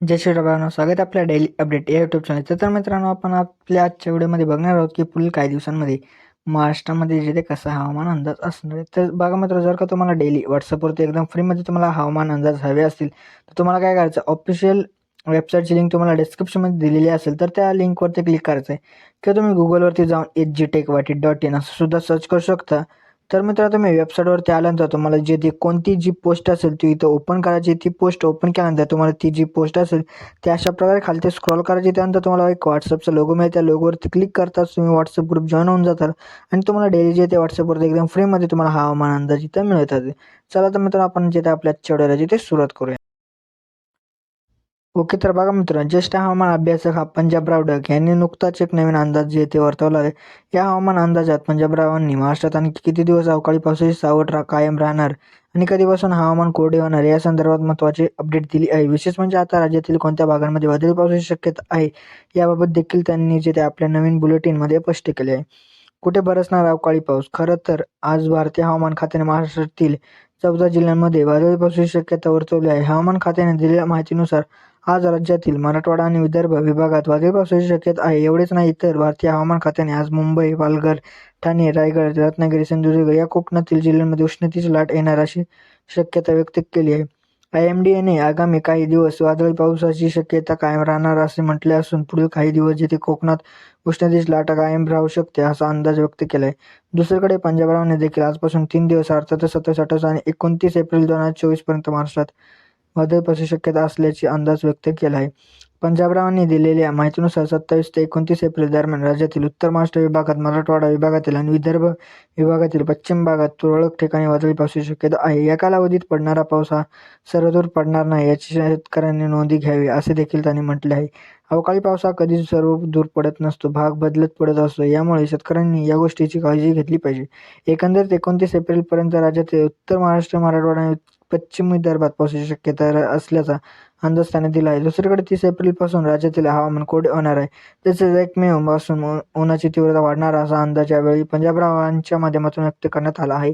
जय श्री स्वागत आपल्या daily update या यूट्यूब चॅनलचं तर मित्रांनो आपण आपल्या आजच्या व्हिडिओमध्ये बघणार आहोत की पुढील काही दिवसांमध्ये महाराष्ट्रामध्ये जिथे कसा हवामान अंदाज असणार आहे. तर बघा मित्र जर का तुम्हाला डेली व्हॉट्सअपवरती एकदम फ्रीमध्ये तुम्हाला हवामान अंदाज हवे असतील तर तुम्हाला काय करायचं ऑफिशियल वेबसाईटची लिंक तुम्हाला डिस्क्रिप्शनमध्ये दिलेली असेल तर त्या लिंकवरती क्लिक करायचं आहे. किंवा तुम्ही गुगलवरती जाऊन एच जी टेक वाटी डॉट इन असं सुद्धा सर्च करू शकता. तर मित्र तुम्ही वेबसाईटवरती आल्यानंतर तुम्हाला जे ती कोणती जी पोस्ट असेल ती इथं ओपन करायची ती पोस्ट ओपन केल्यानंतर तुम्हाला ती जी पोस्ट असेल ती अशा प्रकारे खालती स्क्रॉल करायची त्यानंतर तुम्हाला एक व्हॉट्सअपचा लोगो मिळेल. त्या लोगोवरती क्लिक करताच तुम्ही व्हॉट्सअप ग्रुप जॉईन होऊन जातात आणि तुम्हाला डेली जे ते व्हॉट्सअपवरती एकदम फ्रीमध्ये तुम्हाला हवामान अंदाज इथं मिळतात. चला तर मित्र आपण जे ते आपल्या चढवल्या ते सुरुवात करूया. ओके तर बघा मित्रांनो ज्येष्ठ हवामान अभ्यासक हा पंजाबराव डक यांनी नुकताच एक नवीन अंदाज जे ते वर्तवला आहे. या हवामान अंदाजात पंजाबरावांनी महाराष्ट्रात आणखी किती दिवस अवकाळी पावसाची सावट रा कायम राहणार आणि कधीपासून हवामान कोरडे होणार या संदर्भात महत्त्वाची अपडेट दिली आहे. विशेष म्हणजे आता राज्यातील कोणत्या भागांमध्ये वादळी पावसाची शक्यता आहे याबाबत देखील त्यांनी जे ते आपल्या नवीन बुलेटिनमध्ये स्पष्ट केले आहे. कुठे बरसणार अवकाळी पाऊस? खरं तर आज भारतीय हवामान खात्याने महाराष्ट्रातील चौदा जिल्ह्यांमध्ये वादळी पावसाची शक्यता वर्तवली आहे. हवामान खात्याने दिलेल्या माहितीनुसार आज राज्यातील मराठवाडा आणि विदर्भ विभागात वादळी पावसाची शक्यता आहे. एवढेच नाही तर भारतीय हवामान खात्याने आज मुंबई पालघर ठाणे रायगड रत्नागिरी सिंधुदुर्ग या कोकणातील जिल्ह्यांमध्ये उष्णतेची लाट येणार अशी शक्यता व्यक्त केली आहे. आय एम डी एने आगामी काही दिवस वादळी पावसाची शक्यता कायम राहणार असे म्हटले असून पुढील काही दिवस जिथे कोकणात उष्णतेची लाट कायम राहू शकते असा अंदाज व्यक्त केला आहे दुसरीकडे पंजाबरावने देखील आजपासून तीन दिवस अर्थात सत्तावीस अठ्ठावीस आणि एकोणतीस एप्रिल दोन हजार चोवीसपर्यंत महाराष्ट्रात वादळ पावसाची शक्यता असल्याचा अंदाज व्यक्त केला आहे. पंजाबरावांनी दिलेल्या माहितीनुसार सत्तावीस ते एकोणतीस एप्रिल दरम्यान राज्यातील उत्तर महाराष्ट्र विभागात मराठवाडा विभागातील आणि विदर्भ विभागातील पश्चिम भागात तुरळक ठिकाणी वादळी पावसाची शक्यता आहे. या कालावधीत पडणारा पाऊस हा सर्वदूर पडणार नाही याची शेतकऱ्यांनी नोंदी घ्यावी असे देखील त्यांनी म्हटले आहे. अवकाळी पाऊस हा कधीच सर्व दूर पडत नसतो भाग बदलत पडत असतो. यामुळे शेतकऱ्यांनी या गोष्टीची काळजी घेतली पाहिजे. एकंदरीत एकोणतीस एप्रिलपर्यंत राज्यातील उत्तर महाराष्ट्र मराठवाडा पश्चिम विदर्भात पावसाची शक्यता असल्याचा अंदाज त्याने दिला आहे दुसरीकडे तीस एप्रिलपासून राज्यातील हवामान कोरडे होणार आहे. तसेच एक मे पासून उन्हाची तीव्रता वाढणार असा अंदाज यावेळी पंजाबरावांच्या माध्यमातून व्यक्त करण्यात आला आहे.